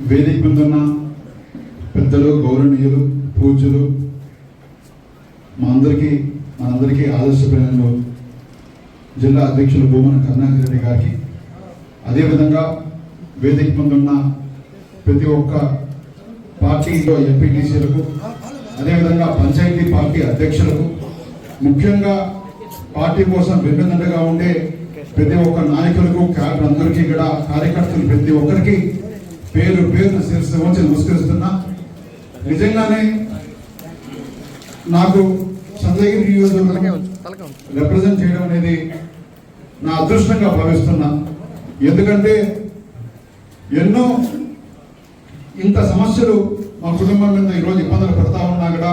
వేదిక ముందున్న పెద్దలు గౌరవనీయులు పూజలు మా అందరికీ మనందరికీ అందరికీ ఆదర్శప్రాయంలో జిల్లా అధ్యక్షులు భూమన కరుణాకర్ రెడ్డి గారికి. అదేవిధంగా వేదిక ముందున్న ప్రతి ఒక్క పార్టీలో ఎంపీటీసీలకు అదేవిధంగా పంచాయతీ పార్టీ అధ్యక్షులకు ముఖ్యంగా పార్టీ కోసం వెన్నుదండగా ఉండే ప్రతి ఒక్క నాయకులకు క్యాడర్ అందరికీ కూడా కార్యకర్తలు ప్రతి ఒక్కరికి పేరు పేరు శిరస్సు వచ్చి నమస్కరిస్తున్నా. నిజంగానే నాకు చంద్రగిరి నియోజకవర్గం రిప్రజెంట్ చేయడం అనేది నా అదృష్టంగా భావిస్తున్నా. ఎందుకంటే ఎన్నో ఇంత సమస్యలు మా కుటుంబం మీద ఈరోజు ఇబ్బందులు పడతా ఉన్నా కూడా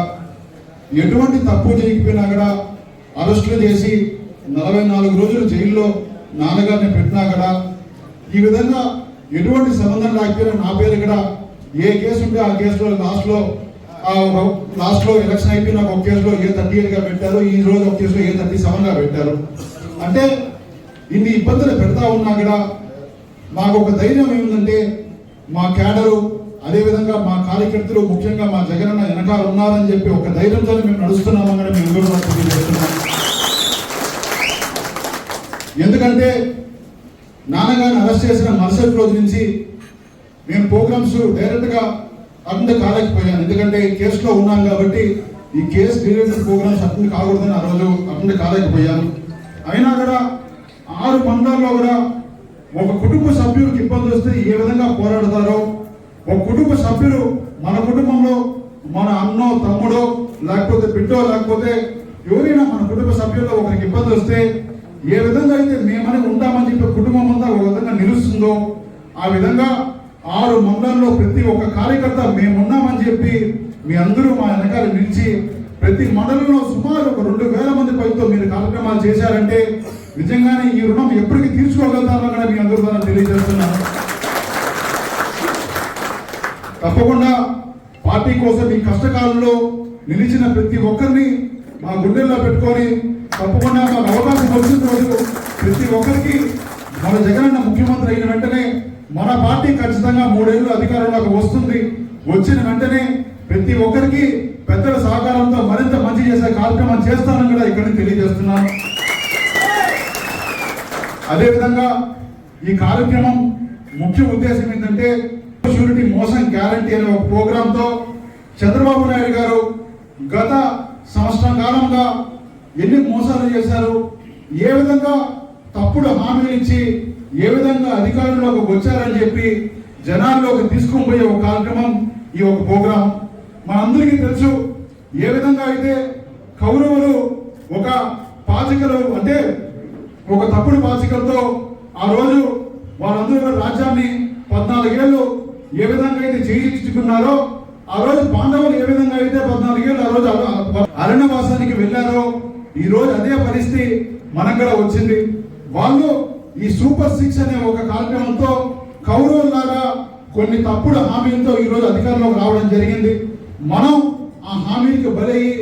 ఎటువంటి తప్పు చేయకపోయినా కూడా అరెస్టులు చేసి నలభై నాలుగు రోజులు జైల్లో నాన్నగారిని పెట్టినా కూడా ఈ విధంగా ఎటువంటి సంబంధం లేకపోయినా నా పేరు కూడా ఏ కేసు ఉంటే ఆ కేసులో లాస్ట్లో లాస్ట్లో ఎలక్షన్ అయిపోయిన ఒక కేసులో ఏ థర్టీ ఎయిట్గా పెట్టారు ఈ రోజు ఒక కేసులో ఏ థర్టీ సెవెన్గా పెట్టారు. అంటే ఇన్ని ఇబ్బందులు పెడతా ఉన్నా కూడా మాకు ఒక ధైర్యం ఏమిటంటే మా క్యాడరు అదేవిధంగా మా కార్యకర్తలు ముఖ్యంగా మా జగనన్న వెనకాల ఉన్నారని చెప్పి ఒక ధైర్యంతో మేము నడుస్తున్నాము కూడా మేము కూడా ఎందుకంటే నాన్నగారిని అరెస్ట్ చేసిన మరుసటి రోజు నుంచి మేము ప్రోగ్రామ్స్ డైరెక్ట్గా అటెండ్ కాలేకపోయాను ఎందుకంటే ఈ కేసులో ఉన్నాం కాబట్టి ఈ కేసు రిలేటెడ్ ప్రోగ్రామ్స్ అటెండ్ కాకూడదని ఆ రోజు అటెండ్ కాలేకపోయాను అయినా కూడా ఆరు మండలాల్లో కూడా ఒక కుటుంబ సభ్యులకు ఇబ్బంది వస్తే ఏ విధంగా పోరాడతారో ఒక కుటుంబ సభ్యులు మన కుటుంబంలో మన అన్నో తమ్ముడో లేకపోతే బిడ్డో లేకపోతే ఎవరైనా మన కుటుంబ సభ్యుల్లో ఒకరికి ఇబ్బంది వస్తే ఏ విధంగా అయితే మేమని ఉంటామని చెప్పి వస్తుందో ఆ విధంగా ఆరు మండలంలో ప్రతి ఒక్క కార్యకర్త మేమున్నామని చెప్పి మీ అందరూ మా వెనకాల నిలిచి ప్రతి మండలంలో సుమారు ఒక రెండు వేల మంది పైతో మీరు కార్యక్రమాలు చేశారంటే నిజంగానే ఈ రుణం ఎప్పటికీ తీర్చుకోగలుగుతామో కూడా మీ అందరూ ద్వారా తెలియజేస్తున్నాను. తప్పకుండా పార్టీ కోసం ఈ కష్టకాలంలో నిలిచిన ప్రతి ఒక్కరిని మా గుండెల్లో పెట్టుకొని తప్పకుండా మాకు అవకాశం వచ్చిన రోజు ప్రతి ఒక్కరికి మన జగనన్న ముఖ్యమంత్రి అయిన వెంటనే మన పార్టీ ఖచ్చితంగా మూడేళ్ళు అధికారంలోకి వస్తుంది. వచ్చిన వెంటనే ప్రతి ఒక్కరికి పెద్దల సహకారంతో మరింత మంచి చేసే కార్యక్రమం చేస్తానని కూడా ఇక్కడ తెలియజేస్తున్నాను. అదేవిధంగా ఈ కార్యక్రమం ముఖ్య ఉద్దేశం ఏంటంటే షూరిటీ మోసం గ్యారంటీ అనే ఒక ప్రోగ్రాంతో చంద్రబాబు నాయుడు గారు గత సంవత్సరం కాలంగా ఎన్ని మోసాలు చేశారు ఏ విధంగా తప్పుడు హామీలు ఇచ్చి ఏ విధంగా అధికారంలోకి వచ్చారని చెప్పి జనాల్లోకి తీసుకుని పోయే ఒక కార్యక్రమం ఈ ఒక ప్రోగ్రాం. మనందరికీ తెలుసు ఏ విధంగా అయితే కౌరవులు ఒక పాచికలు అంటే ఒక తప్పుడు పాచికలతో ఆ రోజు వాళ్ళందరూ రాజ్యాన్ని పద్నాలుగేళ్ళు ఏ విధంగా అయితే చేయించుకున్నారో ఆ రోజు పాండవులు ఏ విధంగా అయితే పద్నాలుగేళ్ళు ఆ రోజు అర- అరణ్యవాసానికి వెళ్ళారో ఈ రోజు అదే పరిస్థితి మనకు కూడా వచ్చింది. వాళ్ళు ఈ సూపర్ సిక్స్ అనే ఒక కార్యక్రమంతో కౌరవులాగా కొన్ని తప్పుడు హామీలతో ఈ రోజు అధికారంలోకి రావడం జరిగింది. మనం ఆ హామీలకు బలయ్యి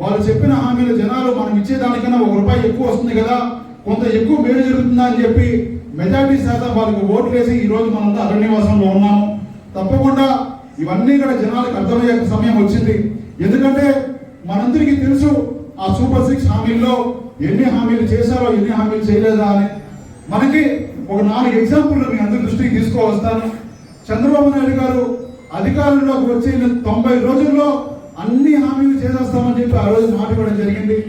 వాళ్ళు చెప్పిన హామీల జనాలు మనం ఇచ్చేదానికన్నా ఒక రూపాయి ఎక్కువ వస్తుంది కదా కొంత ఎక్కువ మేలు జరుగుతుందా అని చెప్పి మెజార్టీ శాతం వాళ్ళకి ఓట్లు వేసి ఈరోజు మనంతా అరణ్యవాసంలో ఉన్నాము. తప్పకుండా ఇవన్నీ కూడా జనాలకు అర్థమయ్యే సమయం వచ్చింది. ఎందుకంటే మనందరికీ తెలుసు ఆ సూపర్ సిక్స్ హామీల్లో ఎన్ని హామీలు చేశారో ఎన్ని హామీలు చేయలేదా అని. మనకి ఒక నాలుగు ఎగ్జాంపుల్ మీ అందరి దృష్టికి తీసుకువస్తాను. చంద్రబాబు నాయుడు గారు అధికారంలోకి వచ్చి తొంభై రోజుల్లో అన్ని హామీలు చేసేస్తామని చెప్పి ఆ రోజు మాట ఇవ్వడం జరిగింది.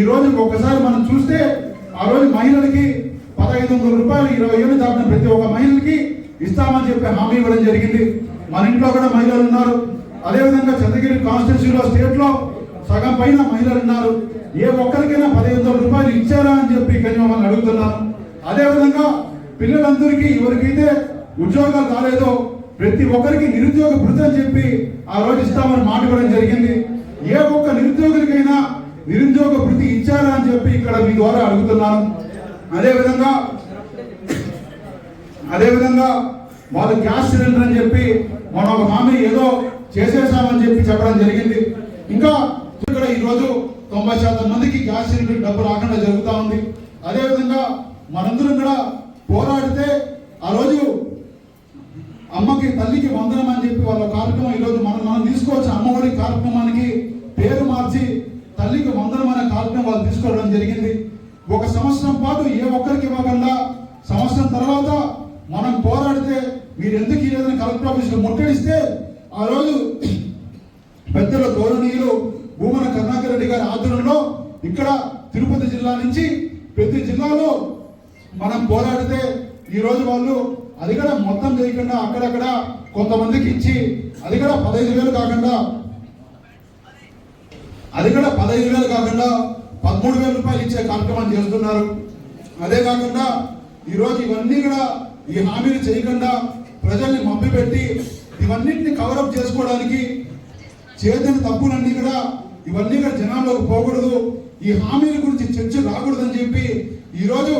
ఈ రోజు ఒక్కసారి మనం చూస్తే ఆ రోజు మహిళలకి పదహైదు వందల రూపాయలు ఇరవై ఏళ్ళు దాటిన ప్రతి ఒక్క మహిళకి ఇస్తామని చెప్పి హామీ ఇవ్వడం జరిగింది. మన ఇంట్లో కూడా మహిళలు ఉన్నారు. అదేవిధంగా చంద్రగిరి కాన్స్టిట్యూన్సీలో స్టేట్లో సగం పైన మహిళలు ఉన్నారు. ఏ ఒక్కరికైనా పదిహేను వందల రూపాయలు ఇచ్చారా అని చెప్పి ఇక్కడ మమ్మల్ని అడుగుతున్నాను అదేవిధంగా పిల్లలందరికీ ఎవరికైతే ఉద్యోగాలు రాలేదో ప్రతి ఒక్కరికి నిరుద్యోగ భృతి అని చెప్పి ఆ రోజు ఇస్తామని మాట ఇవ్వడం జరిగింది. ఏ ఒక్క నిరుద్యోగులకైనా నిరుద్యోగ భృతి ఇచ్చారా అని చెప్పి ఇక్కడ మీ ద్వారా అడుగుతున్నాను. అదేవిధంగా అదేవిధంగా వాళ్ళు గ్యాస్ సిలిండర్ అని చెప్పి మనం ఒక హామీ ఏదో చేసేసామని చెప్పి చెప్పడం జరిగింది. ఇంకా ఇక్కడ ఈ రోజు తొంభై శాతం మందికి గ్యాస్ సిలిండర్ డబ్బు రాకుండా జరుగుతూ ఉంది. అదేవిధంగా మనందరం కూడా పోరాడితే ఆ రోజు అమ్మకి తల్లికి వందనం అని చెప్పి వాళ్ళ కార్యక్రమం ఈరోజు మనం మనం తీసుకోవచ్చు అమ్మఒడి కార్యక్రమానికి పేరు మార్చి తల్లికి వందనం అనే కార్యక్రమం వాళ్ళు తీసుకోవడం జరిగింది. ఒక సంవత్సరం పాటు ఏ ఒక్కరికి ఇవ్వకుండా సంవత్సరం తర్వాత మనం పోరాడితే మీరు ఎందుకు ఇవ్వలేదని కలెక్టర్ ఆఫీసులో ముట్టడిస్తే ఆ రోజు పెద్దల గౌరవనీయులు భూమన కర్ణాకర్ రెడ్డి గారి ఆధ్వర్యంలో ఇక్కడ తిరుపతి జిల్లా నుంచి ప్రతి జిల్లాలో మనం పోరాడితే ఈరోజు వాళ్ళు అది కూడా మొత్తం చేయకుండా అక్కడక్కడ కొంతమందికి ఇచ్చి అది కూడా పదహైదు వేలు కాకుండా అది కూడా పదహైదు వేలు కాకుండా పదమూడు వేల రూపాయలు ఇచ్చే కార్యక్రమం చేస్తున్నారు. అదే కాకుండా ఈరోజు ఇవన్నీ కూడా ఈ హామీలు చేయకుండా ప్రజల్ని మభ్యపెట్టి ఇవన్నింటిని కవరప్ చేసుకోవడానికి చేసిన తప్పులన్నీ కూడా ఇవన్నీ కూడా జనాల్లోకి పోకూడదు. ఈ హామీల గురించి చర్చ రాకూడదని చెప్పి ఈరోజు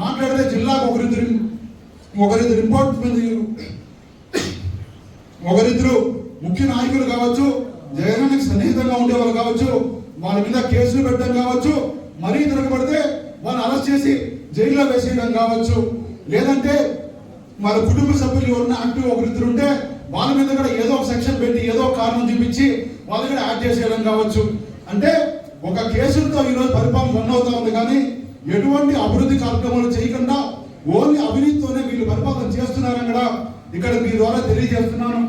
మాట్లాడితే జిల్లాకు ఒకరిద్దరు ఒకరిద్దరు రిపోర్ట్ ఒకరిద్దరు ముఖ్య నాయకులు కావచ్చు జగనానికి సన్నిహితంగా ఉండేవాళ్ళు కావచ్చు వాళ్ళ మీద కేసులు పెట్టడం కావచ్చు మరీ తిరగబడితే వాళ్ళని అరెస్ట్ చేసి జైల్లో వేసేయడం కావచ్చు. లేదంటే వాళ్ళ కుటుంబ సభ్యులు ఎవరిన యాక్టివ్ ఒకరిద్దరు ఉంటే వాళ్ళ మీద కూడా ఏదో ఒక సెక్షన్ పెట్టి ఏదో ఒక కారణం చూపించి వాళ్ళు కూడా యాడ్ చేసేయడం కావచ్చు. అంటే ఒక కేసులతో ఈరోజు పరిపాలన రన్ అవుతా ఉంది కానీ ఎటువంటి అభివృద్ధి కార్యక్రమాలు చేయకుండా ఓన్లీ అవినీతితోనే వీళ్ళు పరిపాలన చేస్తున్నారని కూడా ఇక్కడ మీ ద్వారా తెలియజేస్తున్నాను.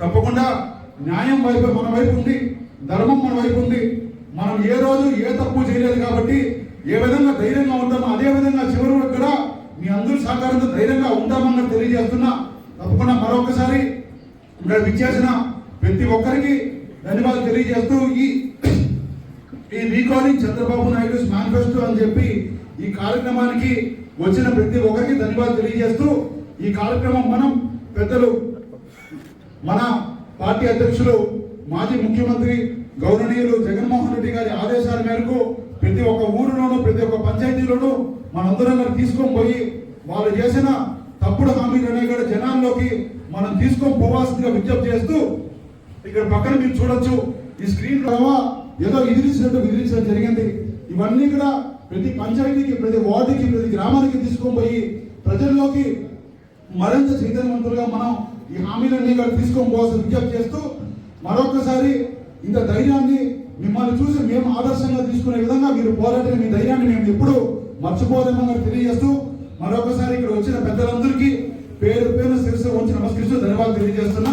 తప్పకుండా న్యాయం వైపు మన వైపు ఉంది ధర్మం మన వైపు ఉంది. మనం ఏ రోజు ఏ తప్పు చేయలేదు కాబట్టి ఏ విధంగా ధైర్యంగా ఉంటామో అదే విధంగా చివరి వరకు కూడా మీ అందరి సహకారంతో ధైర్యంగా ఉంటామని తెలియజేస్తున్నా. తప్పకుండా మరొకసారి ఇక్కడ విచ్చేసిన ప్రతి ఒక్కరికి ధన్యవాదాలు తెలియజేస్తూ ఈ ఈ రీకాలింగ్ చంద్రబాబు నాయుడు మేనిఫెస్టో అని చెప్పి ఈ కార్యక్రమానికి వచ్చిన ప్రతి ఒక్కరికి ధన్యవాదాలు తెలియజేస్తూ ఈ కార్యక్రమం మనం పెద్దలు మన పార్టీ అధ్యక్షులు మాజీ ముఖ్యమంత్రి గౌరవనీయులు జగన్మోహన్ రెడ్డి గారి ఆదేశాల మేరకు ప్రతి ఒక్క ఊరిలోనూ ప్రతి ఒక్క పంచాయతీలోనూ మనందరం తీసుకొని పోయి వాళ్ళు చేసిన తప్పుడు హామీలనే కూడా జనాల్లోకి మనం తీసుకొని పోవాల్సిందిగా విజ్ఞప్తి చేస్తూ ఇక్కడ పక్కన మీరు చూడొచ్చు ఈ స్క్రీన్లో ఏదో ఎదిరించినట్టు ఎదిరించడం జరిగింది. ఇవన్నీ కూడా ప్రతి పంచాయతీకి ప్రతి వార్డుకి ప్రతి గ్రామానికి తీసుకొని పోయి ప్రజల్లోకి మరింత చైతన్యవంతులుగా మనం ఈ హామీలన్నీ కూడా తీసుకొని పోవాల్సిన విజ్ఞప్తి చేస్తూ మరొకసారి ఇంత ధైర్యాన్ని మిమ్మల్ని చూసి మేము ఆదర్శంగా తీసుకునే విధంగా మీరు పోరాడిన మీ ధైర్యాన్ని మేము ఎప్పుడు మర్చిపోలేమని తెలియజేస్తూ మరొకసారి ఇక్కడ వచ్చిన పెద్దలందరికీ పేరు పేరు శిరస్సు వచ్చి నమస్కరిస్తూ ధన్యవాదాలు తెలియజేస్తున్నా.